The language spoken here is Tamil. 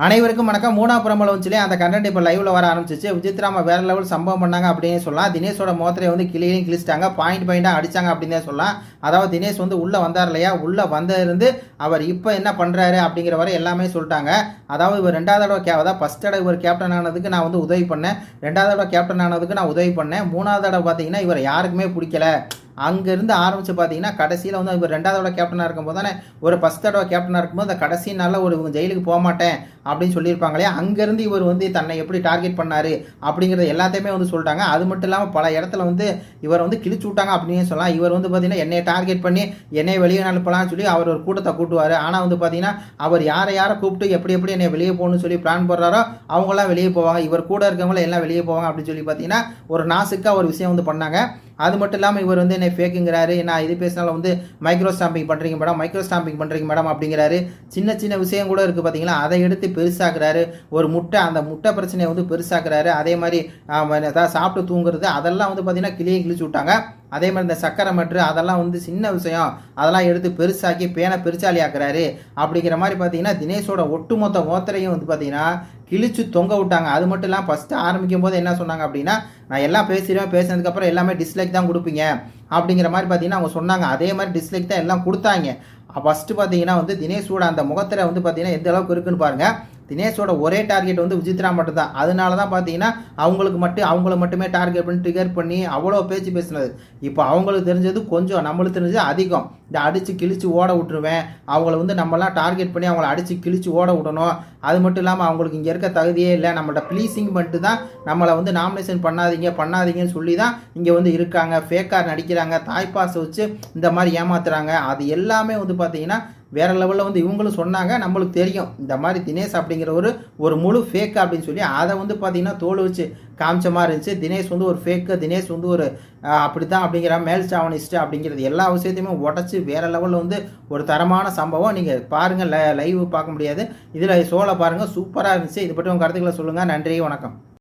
அனைவருக்கும் வணக்கம். மூணா புறமல வந்துச்சுலே அந்த கண்டென்ட் இப்போ லைவ்ல வர ஆரம்பிச்சிச்சு. விஜித்ராமா வேற லெவல் சம்பவம் பண்ணாங்க அப்படின்னு சொல்லலாம். தினேஷோட மோத்திரை வந்து கிளியிலையும் கிழிச்சிட்டாங்க. பாயிண்ட் பாயிண்டாக அடிச்சாங்க அப்படின்னு சொல்லலாம். அதாவது தினேஷ் வந்து உள்ள வந்தார் இல்லையா? உள்ள வந்திருந்து அவர் இப்போ என்ன பண்றாரு அப்படிங்கிற வரை எல்லாமே சொல்லிட்டாங்க. அதாவது இவர் ரெண்டாவது தடவை கே அதாவது ஃபர்ஸ்ட் தடவை இவர் கேப்டன் ஆனதுக்கு நான் வந்து உதவி பண்ணேன். ரெண்டாவது தடவை கேப்டன் ஆனதுக்கு நான் உதவி பண்ணேன். மூணாவது தடவை பார்த்தீங்கன்னா இவர் யாருக்குமே பிடிக்கல. அங்கேருந்து ஆரம்பித்து பார்த்தீங்கன்னா கடைசியில் வந்து இவர் ரெண்டாவது தடவை கேப்டனாக இருக்கும்போது தானே ஒரு ஃபஸ்ட் தடவை கேப்டனாக இருக்கும்போது அந்த கடைசி நாளில் ஒரு இவங்க ஜெயிலுக்கு போக மாட்டேன் அப்படின்னு சொல்லியிருப்பாங்க இல்லையா? அங்கேருந்து இவர் வந்து தன்னை எப்படி டார்கெட் பண்ணார் அப்படிங்கிறது எல்லாத்தையுமே வந்து சொல்லிட்டாங்க. அது மட்டும் இல்லாமல் பல இடத்துல வந்து இவர் வந்து கிழிச்சு விட்டாங்க அப்படின்னு சொல்லலாம். இவர் வந்து பார்த்தீங்கன்னா என்னை டார்கெட் பண்ணி என்னை வெளியே அனுப்பலாம்னு சொல்லி அவர் ஒரு கூட்டத்தை கூட்டுவார். ஆனால் வந்து பார்த்தீங்கன்னா அவர் யாரை யாரை கூப்பிட்டு எப்படி எப்படி என்னை வெளியே போகணும்னு சொல்லி பிளான் போடுறாரோ அவங்களாம் வெளியே போவாங்க. இவர் கூட இருக்கவங்கள எல்லாம் வெளியே போவாங்க அப்படின்னு சொல்லி பார்த்தீங்கன்னா ஒரு நாசுக்காக ஒரு விஷயம் வந்து பண்ணாங்க. அது மட்டும் இல்லாமல் இவர் வந்து என்னை ஃபேக்குங்கிறாரு நான் இது பேசினாலும் வந்து மைக்ரோ ஸ்டாம்பிங் பண்ணுறீங்க மேடம் மைக்ரோ ஸ்டாம்பிங் பண்ணுறீங்க மேடம் அப்படிங்கிறாரு. சின்ன சின்ன விஷயம் கூட இருக்குது பார்த்தீங்களா அதை எடுத்து பெருசாக்குறாரு. ஒரு முட்டை அந்த முட்டை பிரச்சனையை வந்து பெருசாக்குறாரு. அதே மாதிரி ஏதாவது சாப்பிட்டு தூங்குறது அதெல்லாம் வந்து பார்த்தீங்கன்னா கிளியை கிழிச்சு விட்டாங்க. அதே மாதிரி இந்த சக்கரை மற்று அதெல்லாம் வந்து சின்ன விஷயம். அதெல்லாம் எடுத்து பெருசாக்கி பேனை பெருசாலி ஆக்குறாரு அப்படிங்கிற மாதிரி பார்த்தீங்கன்னா தினேஷோட ஒட்டுமொத்த ஓத்தரையும் வந்து பார்த்தீங்கன்னா கிழிச்சு தொங்க விட்டாங்க. அது மட்டும் இல்லாமல் ஃபஸ்ட்டு ஆரம்பிக்கும் போது என்ன சொன்னாங்க அப்படின்னா நான் எல்லாம் பேசிடுவேன். பேசினதுக்கப்புறம் எல்லாமே டிஸ்லைக் தான் கொடுப்பீங்க. அப்படிங்கிற மாதிரி பார்த்தீங்கன்னா அவங்க சொன்னாங்க. அதே மாதிரி டிஸ்லைக் தான் எல்லாம் கொடுத்தாங்க. ஃபஸ்ட்டு பார்த்தீங்கன்னா வந்து தினேஷோட அந்த முகத்தில் வந்து பார்த்தீங்கன்னா எந்த அளவுக்கு இருக்குன்னு பாருங்கள் தினேஷோட ஒரே டார்கெட் வந்து விஜித்ரா மட்டும் தான் அதனால தான் பார்த்தீங்கன்னா அவங்களுக்கு மட்டும் அவங்கள மட்டுமே டார்கெட் பண்ணி ட்ரிகர் பண்ணி அவ்வளோ பேச்சு பேசினது. இப்போ அவங்களுக்கு தெரிஞ்சது கொஞ்சம் நம்மளுக்கு தெரிஞ்சது அதிகம். இந்த அடித்து கிழிச்சு ஓட விட்டுருவேன். அவங்கள வந்து நம்மலாம் டார்கெட் பண்ணி அவங்கள அடித்து கிழிச்சு ஓட விடணும். அது மட்டும் இல்லாமல் அவங்களுக்கு இங்கே இருக்க தகுதியே இல்லை. நம்மள்ட்ட ப்ளீஸிங் பண்ணிட்டு தான் நம்மளை வந்து நாமினேஷன் பண்ணாதீங்க பண்ணாதீங்கன்னு சொல்லி தான் இங்கே வந்து இருக்காங்க. ஃபேக்கார் நடிக்கிறாங்க. தாய்ப்பாசை வச்சு இந்த மாதிரி ஏமாத்துறாங்க. அது எல்லாமே வந்து பார்த்தீங்கன்னா வேற லெவலில் வந்து இவங்களும் சொன்னாங்க நம்மளுக்கு தெரியும். இந்த மாதிரி தினேஷ் அப்படிங்கிற ஒரு ஒரு முழு ஃபேக் அப்படின்னு சொல்லி அதை வந்து பார்த்தீங்கன்னா தோல் வச்சு காமிச்ச மாதிரி இருந்துச்சு. தினேஷ் வந்து ஒரு ஃபேக்கு தினேஷ் வந்து ஒரு அப்படி தான் அப்படிங்கிற மேல் சாவனிஸ்ட் அப்படிங்கிறது எல்லா விஷயத்தையுமே உடச்சி வேற லெவலில் வந்து ஒரு தரமான சம்பவம். நீங்கள் பாருங்கள் லைவ் பார்க்க முடியாது. இதில் சோலை பாருங்கள் சூப்பராக இருந்துச்சு. இது பற்றி உங்கள் கருத்துக்களை சொல்லுங்கள் நன்றி வணக்கம்.